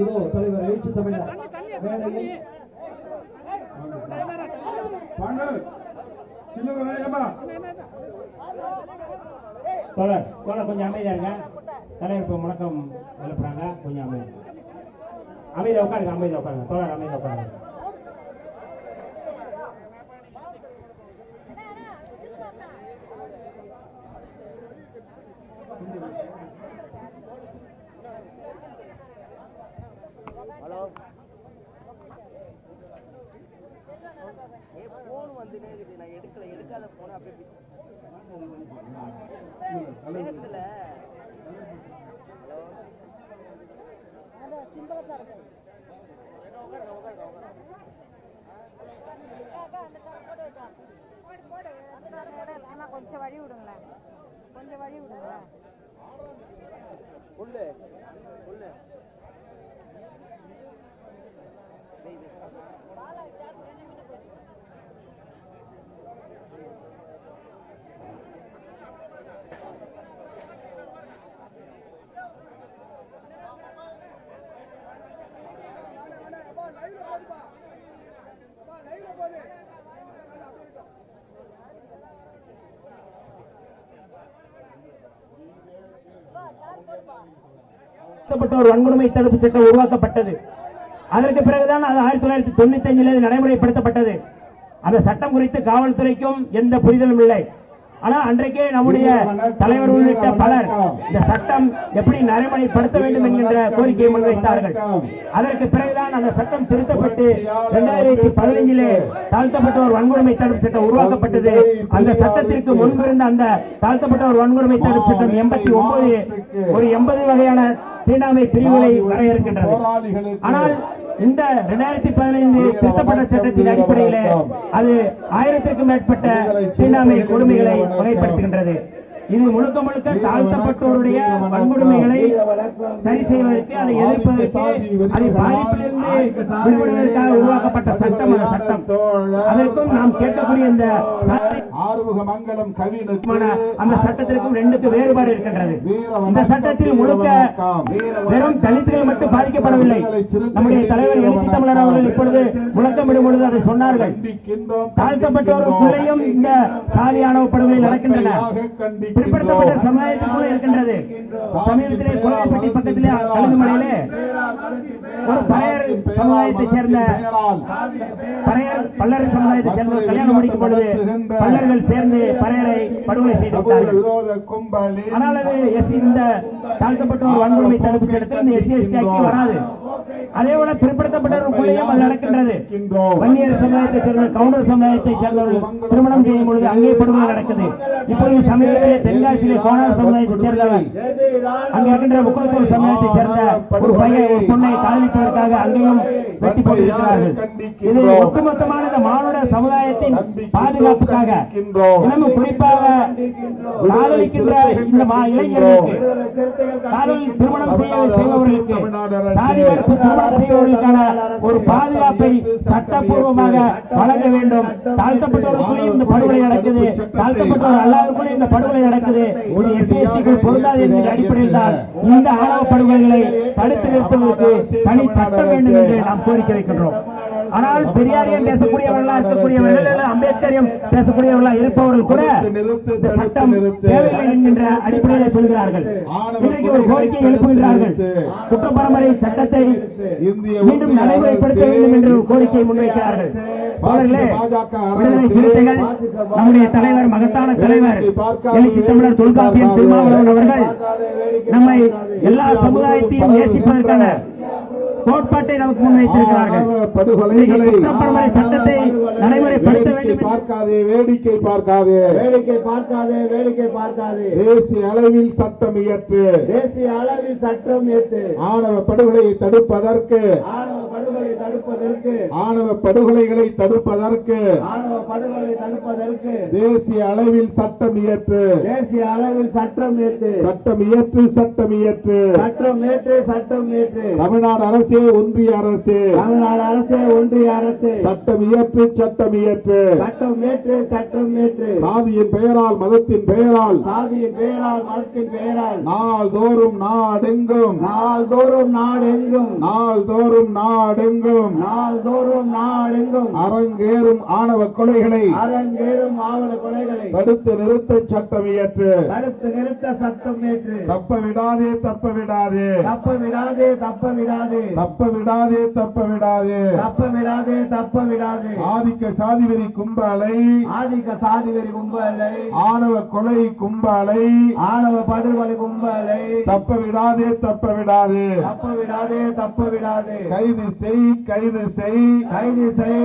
இதோ தலைவர் எழுச்சி தமிழர். மேடையில் தோழர் தோழர் கொஞ்சம் அமைதியா இருங்க. தலைவர் இப்போ முழக்கம் எழுப்புறாங்க. கொஞ்சம் அமைதி அமைதியா உட்காருங்க அமைதியா உட்காருங்க. தோழர் அமைதியா உட்காருங்க. வந்துட்டே இருக்குது. நான் எடுக்கல. எடுக்காத போன அப்படியே பேசல கொஞ்சம் வழி விடுங்களேன் கொஞ்சம் வழி விடுங்களேன் ஒரு வன்கொடுமை தடுப்பு சட்டம் உருவாக்கப்பட்டது. அதற்கு பிறகுதான் அது ஆயிரத்தி தொள்ளாயிரத்தி தொண்ணூத்தி அஞ்சில் நடைமுறைப்படுத்தப்பட்டது. அந்த சட்டம் குறித்து காவல்துறைக்கும் எந்த புரிதலும் இல்லை. ஆனா அன்றைக்கே நம்முடைய தலைவர் உள்ளிட்ட பலர் இந்த சட்டம் எப்படி நடைமுறைப்படுத்த வேண்டும் என்கின்ற கோரிக்கையை முன்வைத்தார்கள். அதற்கு பிறகுதான் அந்த சட்டம் திருத்தப்பட்டு இரண்டாயிரத்தி பதினைஞ்சிலே தாழ்த்தப்பட்ட ஒரு வன்கொடுமை தடுப்பு சட்டம் உருவாக்கப்பட்டது. அந்த சட்டத்திற்கு முன்பிருந்த அந்த தாழ்த்தப்பட்ட ஒரு வன்கொடுமை தடுப்பு சட்டம் எண்பத்தி ஒன்பது ஒரு எண்பது வகையான தீண்டாமை பிரிவுகளை வரையறுக்கின்றது. ஆனால் இந்த இரண்டாயிரத்தி பதினைந்து திருத்தப்பட்ட சட்டத்தின் அடிப்படையிலே அது ஆயிரத்திற்கும் மேற்பட்ட தீண்டாமை கொடுமைகளை வகைப்படுத்துகின்றது. இது முழுக்க முழுக்க தாழ்த்தப்பட்டோருடைய வன்கொடுமைகளை சரி செய்வதற்கு அதை எதிர்ப்பதற்கு அதை பாதிப்பிலிருந்து விடுபடுவதற்காக உருவாக்கப்பட்ட சட்டம் அந்த சட்டம். அதற்கும் நாம் கேட்கக்கூடிய இந்த சட்டத்தை ஆறுமுக மங்கலம் கவினுக்கு மான அந்த சட்டத்திற்கும் ரெண்டுக்கு வேறுபாடு இருக்கின்றது. இந்த சட்டத்தில் முழுக்க வெறும் தலித்துகள் மட்டும் பாதிக்கப்படவில்லை. நம்முடைய தலைவர் எழுச்சி தமிழர் அவர்கள் இப்பொழுது முழக்கமிடும் பொழுது அதை சொன்னார்கள். கண்டிக்கின்றோம் தாழ்த்தப்பட்டவருக்குள்ளேயும் இந்த சாதி ஆணவ படுகொலை நடக்கின்றன. பிற்படுத்தப்பட்ட சமுதாயத்துக்குள்ள இருக்கின்றது. சமீபத்திலே குளப்பட்டி பக்கத்திலே கழுகுமலையிலே ஒரு பறையர் சமுதாயத்தைச் சேர்ந்த பறையர் பல்லர் சமுதாயத்தைச் சேர்ந்த கல்யாணம் முடிக்கும் பொழுது பல்லர்கள் சேர்ந்து பறையரை படுகொலை செய்து விட்டார்கள் ஆனால் அது எஸ் இந்த தாழ்த்தப்பட்ட ஒரு வன்கொடுமை தடுப்பு சட்டத்தில் இந்த எஸ்சி எஸ்டி வராது. அதே போல பிற்படுத்தப்பட்டவர்களுக்குள்ளேயும் அது நடக்கின்றது. வன்னியர் சமுதாயத்தை சேர்ந்த கவுண்டர் சமுதாயத்தை சேர்ந்தவர்கள் திருமணம் செய்யும் பொழுது அங்கே படுகொலை நடக்குது. இப்பொழுது சமீபத்திலே தென்காசியிலே கோணார் சமுதாயத்தை சேர்ந்தவர் அங்கே இருக்கின்ற முக்குளத்தூர் சமுதாயத்தை சேர்ந்த ஒரு பையன் ஒரு பொண்ணை காதலிப்பதற்காக அங்கேயும் வெட்டி போட்டிருக்கிறார்கள். இது ஒட்டுமொத்தமான இந்த மானுட சமுதாயத்தின் பாதுகாப்புக்காக இன்னமும் குறிப்பாக காதலிக்கின்ற இந்த இளைஞர்களுக்கு காதல் திருமணம் செய்ய செய்பவர்களுக்கு மறுப்பு ஒரு பாதுகாப்பை சட்டப்பூர்வமாக வழங்க வேண்டும். தாழ்த்தப்பட்டவர்களுக்கும் இந்த படுகொலை நடக்குது. தாழ்த்தப்பட்டவர் அல்லாதவர்களுக்கும் இந்த படுகொலை நடக்குது. ஒரு எஸ்சி பொருந்தாது என்கிற அடிப்படையில் தான் இந்த ஆணவ படுகொலைகளை தடுத்து நிறுத்துவதற்கு தனி சட்டம் வேண்டும் என்று நாம் கோரிக்கை வைக்கின்றோம். ஆனால் பெரியாரியம் பேசக்கூடியவர்களா இருக்கக்கூடியவர்கள் அல்லது அம்பேத்கரியம் பேசக்கூடியவர்களா இருப்பவர்கள் கூட சட்டம் தேவையில்லை என்கின்ற அடிப்படையில் சொல்கிறார்கள். இன்றைக்கு ஒரு கோரிக்கை எழுப்புகிறார்கள் குற்ற பரம்பரை சட்டத்தை மீண்டும் நடைமுறைப்படுத்த வேண்டும் என்று ஒரு கோரிக்கையை முன்வைக்கிறார்கள். சிறுத்தைகள் நம்முடைய தலைவர் மகத்தான தலைவர் எழுச்சி தமிழர் தொல்காப்பியம் திருமாவளவன் அவர்கள் நம்மை எல்லா சமுதாயத்தையும் நேசிப்பதற்கான கோட்பாட்டை நமக்கு முன்வைத்திருக்கிறார்கள். படுகொலைகளை சட்டத்தை நடைமுறைப்படுத்த வேண்டும் பார்க்காதே வேடிக்கை பார்க்காதே. வேடிக்கை பார்க்காதே வேடிக்கை பார்க்காதே. தேசிய அளவில் சட்டம் இயற்று. தேசிய அளவில் சட்டம் ஏற்று ஆணவ படுகொலையை தடுப்பதற்கு. ஆணவ படுகொலை தடுப்பதற்கு. ஆணவ படுகொலைகளை தடுப்பதற்கு. ஆணவ படுகொலை தடுப்பதற்கு. தேசிய அளவில் சட்டம் இயற்று. தேசிய அளவில் சட்டம் ஏற்று சட்டம் இயற்று சட்டம் இயற்று. சட்டம் ஏற்று சட்டம் ஏற்று தமிழ்நாடு அரசே ஒன்றிய அரசு. தமிழ்நாடு அரசு ஒன்றிய அரசு. சட்டம் இயற்று சட்டம் இயற்று. சட்டம் ஏற்று சட்டம் ஏற்று சாதியின் பெயரால் மதத்தின் பெயரால். சாதியின் பெயரால் மதத்தின் பெயரால். நாள்தோறும் நாடெங்கும். நாள்தோறும் நாடெங்கும். நாள்தோறும் நாடெங்கும். நாள்தோறும் நாடெங்கும் அரங்கேறும் ஆணவ கொலைகளை. அரங்கேறும் ஆவண கொலைகளை. தடுத்து நிறுத்த சட்டம் இயற்று. தடுத்து நிறுத்த சட்டம் ஏற்று தப்ப விடாதே தப்ப விடாதே தப்ப விடாதே தப்ப விடாதே தப்ப விடாதே தப்ப விடாதே தப்ப விடாதே தப்ப விடாதே ஆதிக்க சாதிவெறி கும்பலை ஆதிக்க சாதிவெறி கும்பலை. ஆணவ கொலை கும்பலை. ஆணவ படுகொலை கும்பலை. தப்ப விடாதே தப்ப விடாதே தப்ப விடாதே தப்ப விடாதே கைது செய் கைது செய் கைது செய்